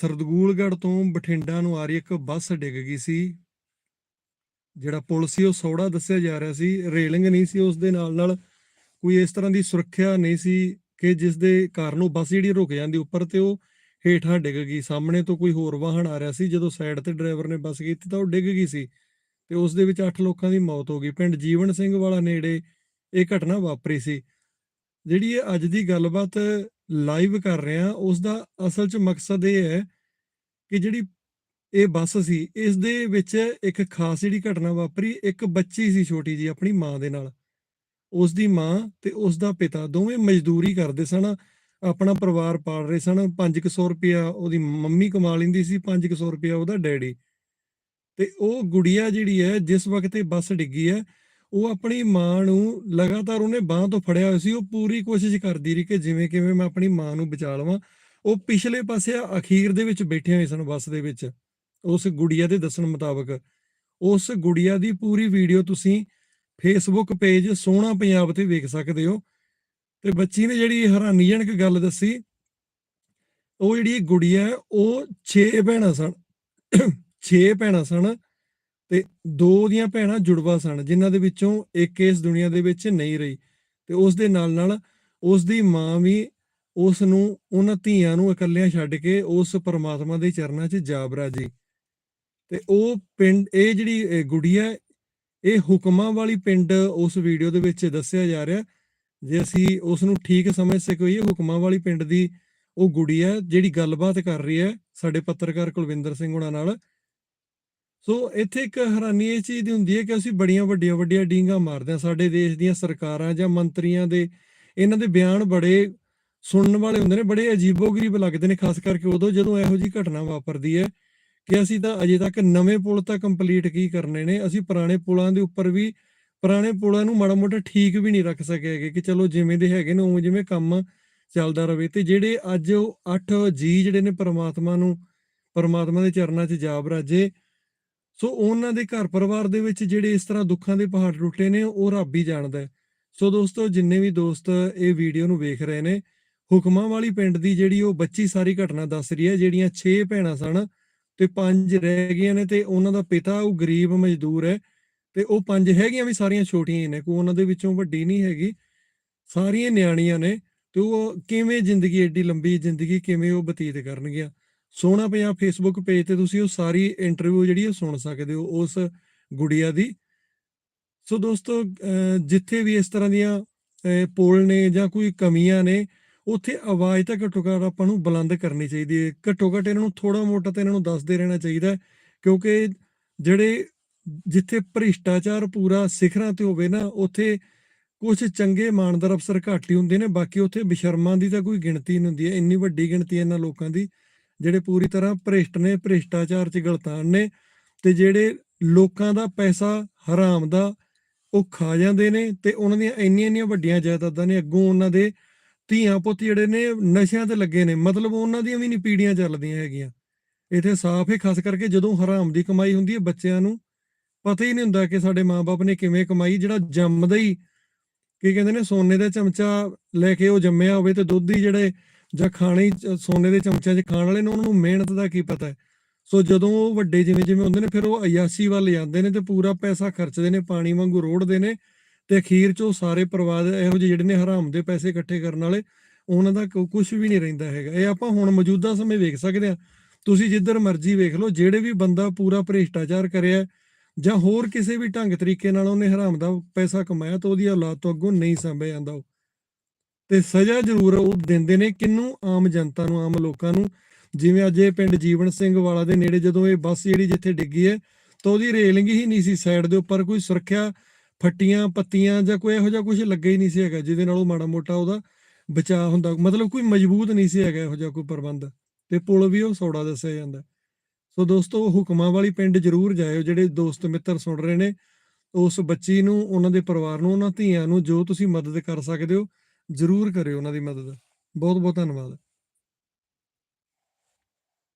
ਸਰਦਗੂਲਗੜ ਤੋਂ ਬਠਿੰਡਾ ਨੂੰ ਆ ਰਹੀ ਇੱਕ ਬੱਸ ਡਿੱਗ ਗਈ ਸੀ। ਜਿਹੜਾ ਪੁਲ ਸੀ, ਉਹ ਸੌੜਾ ਦੱਸਿਆ ਜਾ ਰਿਹਾ ਸੀ। ਰੇਲਿੰਗ ਨਹੀਂ ਸੀ ਉਸ ਦੇ ਨਾਲ ਨਾਲ, ਕੋਈ ਇਸ ਤਰ੍ਹਾਂ ਦੀ ਸੁਰੱਖਿਆ ਨਹੀਂ ਸੀ ਕਿ ਜਿਸ ਦੇ ਕਾਰਨ ਉਹ ਬੱਸ ਜਿਹੜੀ ਰੁਕ ਜਾਂਦੀ ਉੱਪਰ ਤੇ ਉਹ ਹੇਠਾਂ ਡਿੱਗ ਗਈ। ਸਾਹਮਣੇ ਤੋਂ ਕੋਈ ਹੋਰ ਵਾਹਨ ਆ ਰਿਹਾ ਸੀ। ਜਦੋਂ ਸਾਈਡ ਤੇ ਡਰਾਈਵਰ ਨੇ ਬੱਸ ਕੀਤੀ ਤਾਂ ਉਹ ਡਿੱਗ ਗਈ ਸੀ ਤੇ ਉਸ ਦੇ ਵਿੱਚ 8 ਲੋਕਾਂ ਦੀ ਮੌਤ ਹੋ ਗਈ। ਪਿੰਡ ਜੀਵਨ ਸਿੰਘ ਵਾਲਾ ਨੇੜੇ ਇਹ ਘਟਨਾ ਵਾਪਰੀ ਸੀ। ਜਿਹੜੀ ਇਹ ਅੱਜ ਦੀ ਗੱਲਬਾਤ ਲਾਈਵ ਕਰ ਰਹੇ ਹਾਂ ਉਸ ਦਾ ਅਸਲ 'ਚ ਮਕਸਦ ਇਹ ਹੈ ਕਿ ਜਿਹੜੀ ਇਹ ਬੱਸ ਸੀ ਇਸ ਦੇ ਵਿੱਚ ਇੱਕ ਖਾਸ ਜਿਹੜੀ ਘਟਨਾ ਵਾਪਰੀ, ਇੱਕ ਬੱਚੀ ਸੀ ਛੋਟੀ ਜੀ ਆਪਣੀ ਮਾਂ ਦੇ ਨਾਲ। ਉਸ ਦੀ ਮਾਂ ਤੇ ਉਸ ਦਾ ਪਿਤਾ ਦੋਵੇਂ ਮਜ਼ਦੂਰੀ ਕਰਦੇ ਸਨ, ਆਪਣਾ ਪਰਿਵਾਰ ਪਾਲ ਰਹੇ ਸਨ 500 ਰੁਪਇਆ ਉਹਦੀ ਮੰਮੀ ਕਮਾ ਲੈਂਦੀ ਸੀ 500 ਰੁਪਇਆ ਉਹਦਾ ਡੈਡੀ। ਤੇ ਉਹ ਗੁੜੀਆ ਜਿਹੜੀ ਹੈ, ਜਿਸ ਵਕਤ ਇਹ ਬੱਸ ਡਿੱਗੀ ਹੈ ਉਹ ਆਪਣੀ ਮਾਂ ਨੂੰ ਲਗਾਤਾਰ ਉਹਨੇ ਬਾਹ ਤੋਂ ਫੜਿਆ ਹੋਇਆ ਸੀ, ਉਹ ਪੂਰੀ ਕੋਸ਼ਿਸ਼ ਕਰਦੀ ਰਹੀ ਕਿ ਜਿਵੇਂ ਕਿਵੇਂ ਮੈਂ ਆਪਣੀ ਮਾਂ ਨੂੰ ਬਚਾ ਲਵਾਂ। ਉਹ ਪਿਛਲੇ ਪਾਸੇ ਅਖੀਰ ਦੇ ਵਿੱਚ ਬੈਠੇ ਹੋਏ ਸਨ ਬੱਸ ਦੇ ਵਿੱਚ, ਉਸ ਗੁੜੀਆ ਦੇ ਦੱਸਣ ਮੁਤਾਬਕ। ਉਸ ਗੁੜੀਆ ਦੀ ਪੂਰੀ ਵੀਡੀਓ ਤੁਸੀਂ ਫੇਸਬੁੱਕ ਪੇਜ ਸੋਹਣਾ ਪੰਜਾਬ ਤੇ ਵੇਖ ਸਕਦੇ ਹੋ। ਤੇ ਬੱਚੀ ਨੇ ਜਿਹੜੀ ਹੈਰਾਨੀਜਨਕ ਗੱਲ ਦੱਸੀ, ਉਹ ਜਿਹੜੀ ਗੁੜੀਆ ਉਹ 6 ਭੈਣਾਂ ਸਨ। 6 ਭੈਣਾਂ ਸਨ। ਤੇ ਦੋ ਦੀਆਂ ਭੈਣਾਂ ਜੁੜਵਾ ਸਨ ਜਿਨ੍ਹਾਂ ਦੇ ਵਿੱਚੋਂ ਇੱਕ ਇਸ ਦੁਨੀਆ ਦੇ ਵਿੱਚ ਨਹੀਂ ਰਹੀ ਤੇ ਉਸ ਦੇ ਨਾਲ ਨਾਲ ਉਸ ਦੀ ਮਾਂ ਵੀ ਉਸ ਨੂੰ ਉਹਨਾਂ ਧੀਆਂ ਨੂੰ ਇਕੱਲਿਆਂ ਛੱਡ ਕੇ ਉਸ ਪਰਮਾਤਮਾ ਦੇ ਚਰਨਾਂ 'ਚ ਜਾ ਬਰਾਜੀ ਤੇ ਉਹ ਪਿੰਡ ਇਹ ਜਿਹੜੀ ਇਹ ਗੁੜੀਆ ਹੈ, ਇਹ ਹੁਕਮਾਂ ਵਾਲੀ ਪਿੰਡ ਉਸ ਵੀਡੀਓ ਦੇ ਵਿੱਚ ਦੱਸਿਆ ਜਾ ਰਿਹਾ ਜੇ ਅਸੀਂ ਉਸ ਨੂੰ ਠੀਕ ਸਮਝ ਸਕੀਏ ਹੁਕਮਾਂ ਵਾਲੀ ਪਿੰਡ ਦੀ ਉਹ ਗੁੜੀਆ ਹੈ ਜਿਹੜੀ ਗੱਲਬਾਤ ਕਰ ਰਹੀ ਹੈ ਸਾਡੇ ਪੱਤਰਕਾਰ ਕੁਲਵਿੰਦਰ ਸਿੰਘ ਹੁਣਾਂ ਨਾਲ ਸੋ ਇੱਥੇ ਇੱਕ ਹੈਰਾਨੀ ਇਹ ਚੀਜ਼ ਦੀ ਹੁੰਦੀ ਹੈ ਕਿ ਅਸੀਂ ਬੜੀਆਂ ਵੱਡੀਆਂ ਵੱਡੀਆਂ ਡੀਂਗਾ ਮਾਰਦੇ ਹਾਂ। ਸਾਡੇ ਦੇਸ਼ ਦੀਆਂ ਸਰਕਾਰਾਂ ਜਾਂ ਮੰਤਰੀਆਂ ਦੇ ਇਹਨਾਂ ਦੇ ਬਿਆਨ ਬੜੇ ਸੁਣਨ ਵਾਲੇ ਹੁੰਦੇ ਨੇ, ਬੜੇ ਅਜੀਬੋ-ਗਰੀਬ ਲੱਗਦੇ ਨੇ, ਖਾਸ ਕਰਕੇ ਉਦੋਂ ਜਦੋਂ ਇਹੋ ਜੀ ਘਟਨਾ ਵਾਪਰਦੀ ਹੈ ਕਿ ਅਸੀਂ ਤਾਂ ਅਜੇ ਤੱਕ ਨਵੇਂ ਪੁਲ ਤਾਂ ਕੰਪਲੀਟ ਕੀ ਕਰਨੇ ਨੇ। ਅਸੀਂ ਪੁਰਾਣੇ ਪੁਲਾਂ ਦੇ ਉੱਪਰ ਵੀ, ਪੁਰਾਣੇ ਪੁਲਾਂ ਨੂੰ ਮਾੜਾ ਮੋਟਾ ਠੀਕ ਵੀ ਨਹੀਂ ਰੱਖ ਸਕੇ ਹੈਗੇ ਕਿ ਚਲੋ ਜਿਵੇਂ ਦੇ ਹੈਗੇ ਨੇ, ਉਵੇਂ ਜਿਵੇਂ ਕੰਮ ਚੱਲਦਾ ਰਵੇ ਤੇ ਜਿਹੜੇ ਅੱਜ ਉਹ 8 ਜੀ ਜਿਹੜੇ ਨੇ ਪਰਮਾਤਮਾ ਨੂੰ, ਪਰਮਾਤਮਾ ਦੇ ਚਰਨਾਂ 'ਚ ਜਾ ਬਰਾਜੇ ਸੋ ਉਹਨਾਂ ਦੇ ਘਰ ਪਰਿਵਾਰ ਦੇ ਵਿੱਚ ਜਿਹੜੇ ਇਸ ਤਰ੍ਹਾਂ ਦੁੱਖਾਂ ਦੇ ਪਹਾੜ ਟੁੱਟੇ ਨੇ, ਉਹ ਰੱਬ ਹੀ ਜਾਣਦਾ ਹੈ। ਸੋ ਦੋਸਤੋ, ਜਿੰਨੇ ਵੀ ਦੋਸਤ ਇਹ ਵੀਡੀਓ ਨੂੰ ਵੇਖ ਰਹੇ ਨੇ, ਹੁਕਮਾਂ ਵਾਲੀ ਪਿੰਡ ਦੀ ਜਿਹੜੀ ਉਹ ਬੱਚੀ ਸਾਰੀ ਘਟਨਾ ਦੱਸ ਰਹੀ ਹੈ, ਜਿਹੜੀਆਂ 6 ਭੈਣਾਂ ਸਨ ਤੇ 5 ਰਹਿ ਗਈਆਂ ਨੇ ਤੇ ਉਹਨਾਂ ਦਾ ਪਿਤਾ ਉਹ ਗਰੀਬ ਮਜ਼ਦੂਰ ਹੈ ਤੇ ਉਹ ਪੰਜ ਹੈਗੀਆਂ ਵੀ ਸਾਰੀਆਂ ਛੋਟੀਆਂ ਹੀ ਨੇ, ਕੋਈ ਉਹਨਾਂ ਦੇ ਵਿੱਚੋਂ ਵੱਡੀ ਨਹੀਂ ਹੈਗੀ। ਸਾਰੀਆਂ ਨਿਆਣੀਆਂ ਨੇ ਤੇ ਉਹ ਕਿਵੇਂ ਜ਼ਿੰਦਗੀ ਐਡੀ ਲੰਬੀ ਜ਼ਿੰਦਗੀ ਕਿਵੇਂ ਉਹ ਬਤੀਤ ਕਰਨਗੀਆਂ। ਸੋਹਣਾ ਪੰਜਾਬ ਫੇਸਬੁੱਕ ਪੇਜ ਤੇ ਤੁਸੀਂ ਉਹ ਸਾਰੀ ਇੰਟਰਵਿਊ ਜਿਹੜੀ ਉਹ ਸੁਣ ਸਕਦੇ ਹੋ, ਉਸ ਗੁੜੀਆ ਦੀ। ਸੋ ਦੋਸਤੋ ਜਿੱਥੇ ਵੀ ਇਸ ਤਰ੍ਹਾਂ ਦੀਆਂ ਪੋਲ ਨੇ ਜਾਂ ਕੋਈ ਕਮੀਆਂ ਨੇ, ਉੱਥੇ ਆਵਾਜ਼ ਤਾਂ ਘੱਟੋ ਘੱਟ ਆਪਾਂ ਨੂੰ ਬੁਲੰਦ ਕਰਨੀ ਚਾਹੀਦੀ ਹੈ। ਘੱਟੋ ਘੱਟ ਇਹਨਾਂ ਨੂੰ ਥੋੜਾ ਮੋਟਾ ਤਾਂ ਇਹਨਾਂ ਨੂੰ ਦੱਸਦੇ ਰਹਿਣਾ ਚਾਹੀਦਾ ਕਿਉਂਕਿ ਜਿਹੜੇ, ਜਿੱਥੇ ਭ੍ਰਿਸ਼ਟਾਚਾਰ ਪੂਰਾ ਸਿਖਰਾਂ ਤੇ ਹੋਵੇ ਨਾ, ਉੱਥੇ ਕੁਝ ਚੰਗੇ ਇਮਾਨਦਾਰ ਅਫਸਰ ਘੱਟ ਹੀ ਹੁੰਦੇ ਨੇ, ਬਾਕੀ ਉੱਥੇ ਬੇਸ਼ਰਮਾਂ ਦੀ ਤਾਂ ਕੋਈ ਗਿਣਤੀ ਨਹੀਂ ਹੁੰਦੀ ਹੈ, ਇੰਨੀ ਵੱਡੀ ਗਿਣਤੀ ਇਹਨਾਂ ਲੋਕਾਂ ਦੀ। ਜਿਹੜੇ ਪੂਰੀ ਤਰ੍ਹਾਂ ਭ੍ਰਿਸ਼ਟ ਨੇ, ਭ੍ਰਿਸ਼ਟਾਚਾਰ ਚ ਗਲਤਾਨ ਨੇ ਤੇ ਜਿਹੜੇ ਲੋਕਾਂ ਦਾ ਪੈਸਾ ਹਰਾਮ ਦਾ ਉਹ ਖਾ ਜਾਂਦੇ ਨੇ ਤੇ ਉਹਨਾਂ ਦੀਆਂ ਇੰਨੀਆਂ ਇੰਨੀਆਂ ਵੱਡੀਆਂ ਜਾਇਦਾਦਾਂ ਨੇ, ਅੱਗੋਂ ਉਹਨਾਂ ਦੇ ਧੀਆਂ ਪੁੱਤ ਜਿਹੜੇ ਨੇ ਨਸ਼ਿਆਂ ਤੇ ਲੱਗੇ ਨੇ, ਮਤਲਬ ਉਹਨਾਂ ਦੀਆਂ ਵੀ ਨਹੀਂ ਪੀੜੀਆਂ ਚੱਲਦੀਆਂ ਹੈਗੀਆਂ। ਇੱਥੇ ਸਾਫ਼ ਹੀ ਖਾਸ ਕਰਕੇ ਜਦੋਂ ਹਰਾਮ ਦੀ ਕਮਾਈ ਹੁੰਦੀ ਹੈ ਬੱਚਿਆਂ ਨੂੰ, ਪਤਾ ਹੀ ਨਹੀਂ ਹੁੰਦਾ ਕਿ ਸਾਡੇ ਮਾਪੇ ਨੇ ਕਿਵੇਂ ਕਮਾਈ, ਜਿਹੜਾ ਜੰਮਦਾ ਹੀ, ਕੀ ਕਹਿੰਦੇ ਨੇ, ਸੋਨੇ ਦਾ ਚਮਚਾ ਲੈ ਕੇ ਉਹ ਜੰਮਿਆ ਹੋਵੇ ਤੇ ਦੁੱਧ ਹੀ ਜਿਹੜੇ ਜਾਂ ਖਾਣੇ ਸੋਨੇ ਦੇ ਚਮਚਿਆਂ 'ਚ ਖਾਣ ਵਾਲੇ ਨੇ, ਉਹਨਾਂ ਨੂੰ ਮਿਹਨਤ ਦਾ ਕੀ ਪਤਾ ਹੈ? ਸੋ ਜਦੋਂ ਉਹ ਵੱਡੇ ਜਿਵੇਂ ਜਿਵੇਂ ਹੁੰਦੇ ਨੇ, ਫਿਰ ਉਹ ਅਯਾਸ਼ੀ ਵੱਲ ਜਾਂਦੇ ਨੇ ਤੇ ਪੂਰਾ ਪੈਸਾ ਖਰਚਦੇ ਨੇ, ਪਾਣੀ ਵਾਂਗੂ ਰੋੜਦੇ ਨੇ ਤੇ ਅਖੀਰ 'ਚ ਉਹ ਸਾਰੇ ਪਰਿਵਾਰ ਇਹੋ ਜਿਹੇ ਜਿਹੜੇ ਨੇ ਹਰਾਮ ਦੇ ਪੈਸੇ ਇਕੱਠੇ ਕਰਨ ਵਾਲੇ, ਉਹਨਾਂ ਦਾ ਕੁਝ ਵੀ ਨਹੀਂ ਰਹਿੰਦਾ ਹੈਗਾ। ਇਹ ਆਪਾਂ ਹੁਣ ਮੌਜੂਦਾ ਸਮੇਂ ਵੇਖ ਸਕਦੇ ਹਾਂ। ਤੁਸੀਂ ਜਿੱਧਰ ਮਰਜ਼ੀ ਵੇਖ ਲਓ, ਜਿਹੜੇ ਵੀ ਬੰਦਾ ਪੂਰਾ ਭ੍ਰਿਸ਼ਟਾਚਾਰ ਕਰਿਆ ਜਾਂ ਹੋਰ ਕਿਸੇ ਵੀ ਢੰਗ ਤਰੀਕੇ ਨਾਲ ਉਹਨੇ ਹਰਾਮ ਦਾ ਪੈਸਾ ਕਮਾਇਆ, ਤਾਂ ਉਹਦੀ ਔਲਾਦ ਤੋਂ ਅੱਗੋਂ ਨਹੀਂ ਸੰਭਿਆ ਜਾਂਦਾ ਉਹ। ਤੇ ਸਜ਼ਾ ਜ਼ਰੂਰ ਉਹ ਦਿੰਦੇ ਨੇ ਕਿੰਨੂੰ ਆਮ ਜਨਤਾ ਨੂੰ, ਆਮ ਲੋਕਾਂ ਨੂੰ। ਜਿਵੇਂ ਅੱਜ ਇਹ ਪਿੰਡ ਜੀਵਨ ਸਿੰਘ ਵਾਲਾ ਦੇ ਨੇੜੇ ਜਦੋਂ ਇਹ ਬੱਸ ਜਿਹੜੀ ਜਿੱਥੇ ਡਿੱਗੀ ਹੈ ਤਾਂ ਉਹਦੀ ਰੇਲਿੰਗ ਹੀ ਨਹੀਂ ਸੀ ਸਾਈਡ ਦੇ ਉੱਪਰ, ਕੋਈ ਸੁਰੱਖਿਆ ਫੱਟੀਆਂ, ਪੱਤੀਆਂ ਜਾਂ ਕੋਈ ਇਹੋ ਜਿਹਾ ਕੁਝ ਲੱਗਾ ਹੀ ਨਹੀਂ ਸੀ ਹੈਗਾ, ਜਿਹਦੇ ਨਾਲ ਉਹ ਮਾੜਾ ਮੋਟਾ ਉਹਦਾ ਬਚਾਅ ਹੁੰਦਾ, ਮਤਲਬ ਕੋਈ ਮਜ਼ਬੂਤ ਨਹੀਂ ਸੀ ਹੈਗਾ ਇਹੋ ਜਿਹਾ ਕੋਈ ਪ੍ਰਬੰਧ। ਤੇ ਪੁਲ ਵੀ ਉਹ ਸੌੜਾ ਦੱਸਿਆ ਜਾਂਦਾ। ਸੋ ਦੋਸਤੋ ਹੁਕਮਾਂ ਵਾਲੀ ਪਿੰਡ ਜ਼ਰੂਰ ਜਾਇਓ, ਜਿਹੜੇ ਦੋਸਤ ਮਿੱਤਰ ਸੁਣ ਰਹੇ ਨੇ। ਉਸ ਬੱਚੀ ਨੂੰ, ਉਹਨਾਂ ਦੇ ਪਰਿਵਾਰ ਨੂੰ, ਉਹਨਾਂ ਧੀਆਂ ਨੂੰ ਜੋ ਤੁਸੀਂ ਮਦਦ ਕਰ ਸਕਦੇ ਹੋ ਜ਼ਰੂਰ ਕਰਿਓ ਉਹਨਾਂ ਦੀ ਮਦਦ। ਬਹੁਤ ਬਹੁਤ ਧੰਨਵਾਦ।